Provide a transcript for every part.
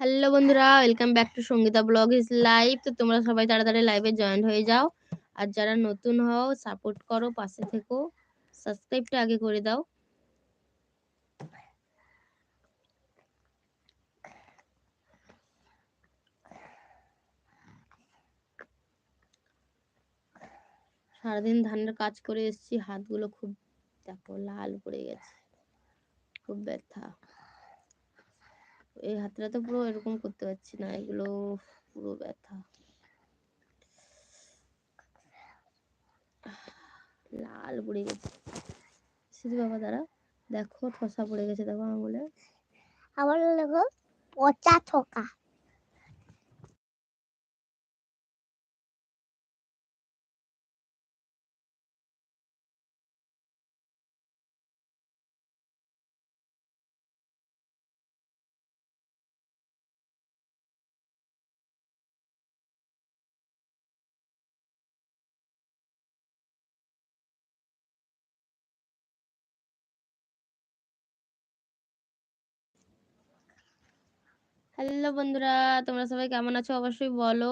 Hello বন্ধুরা, welcome back to Sangeeta blog is live. তো তোমরা সবাই তাড়াতাড়ি লাইভে জয়েন হয়ে যাও। আর যারা নতুন হও সাপোর্ট করো, পাশে থেকো। সাবস্ক্রাইবটা আগে করে দাও। সারাদিন ধানের কাজ করে এসেছি, হাতগুলো খুব দেখো লাল পড়ে গেছে। খুব ব্যথা। এই হাতটা তো পুরো এরকম করতে পারছি না, এগুলো পুরো ব্যথা। লাল পড়ে গেছে। শুধু বাবা দ্বারা দেখো ঠসা পড়ে গেছে দেখো আঙুলে। আবার দেখো, পচা ঠোকা। হ্যালো বন্ধুরা তোমরা সবাই কেমন আছো? অবশ্যই বলো।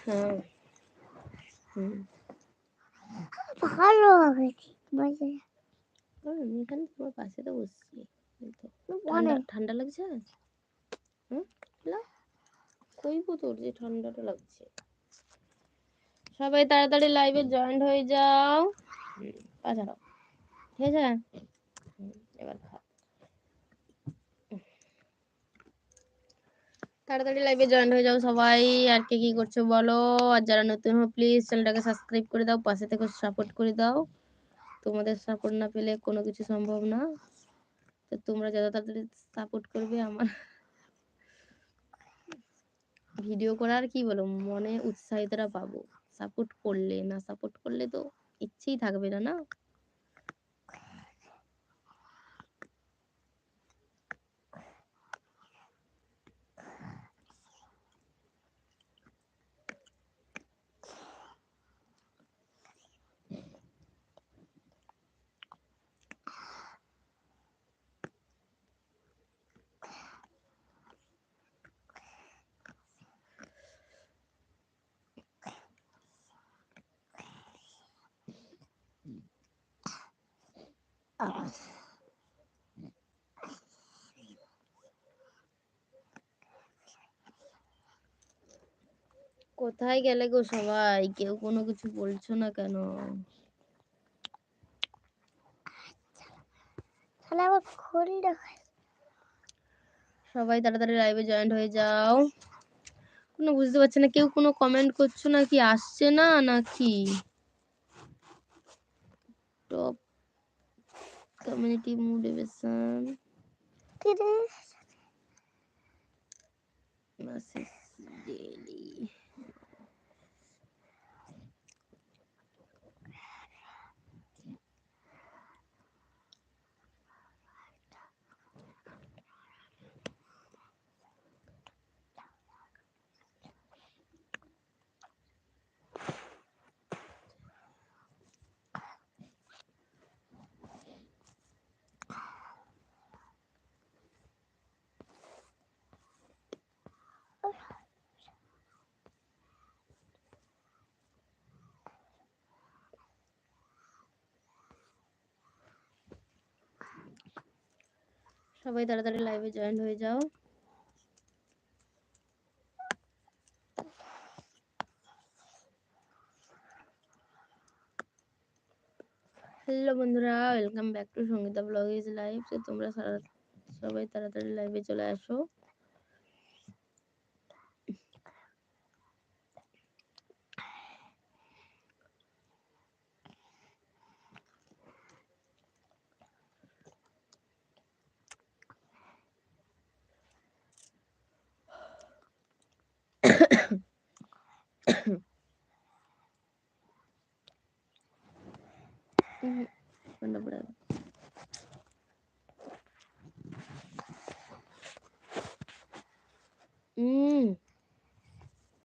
হ্যাঁ ভালো হবে এখানে তোমার পাশে তো বসছি। ঠান্ডা লাগছে? হুম লা কইবো তোর যে ঠান্ডাটা লাগছে। সবাই তাড়াতাড়ি লাইভে জয়েন্ট হয়ে যাও। হুম, পা ছাড়াও ঠিক আছে? এবার তাড়াতাড়ি লাইভে জয়েন হয়ে যাও সবাই। আর কে কি করছ বলো? আর যারা নতুন হো প্লিজ চ্যানেলটাকে সাবস্ক্রাইব করে দাও পাশে থেকে সাপোর্ট করে দাও। তোমাদের সাপোর্ট না পেলে কোনো কিছু সম্ভব না। তো তোমরা যত তাড়াতাড়ি সাপোর্ট করবে আমার ভিডিও করার কি বলো মনে উৎসাহিতটা পাবো। সাপোর্ট করলে না সাপোর্ট করলে তো ইচ্ছেই থাকবে না না? কোথায় গেলে গো সবাই? কেউ কোনো কিছু বলছো না কেন? তাহলে আবার দেখায় সবাই তাড়াতাড়ি লাইভে জয়েন্ট হয়ে যাও। কোনো বুঝতে পারছি না কেউ কোনো কমেন্ট করছ না কি? আসছে না নাকি? Top Kat mana timur dia besar. Tidak. Masih sedih. সবাই তাড়াতাড়ি লাইভে জয়েন হয়ে যাও। হ্যালো বন্ধুরা welcome back to Sangeeta blog is live তোমরা সবাই তাড়াতাড়ি লাইভে চলে আসো। பண்ணக்கூடாது ம்.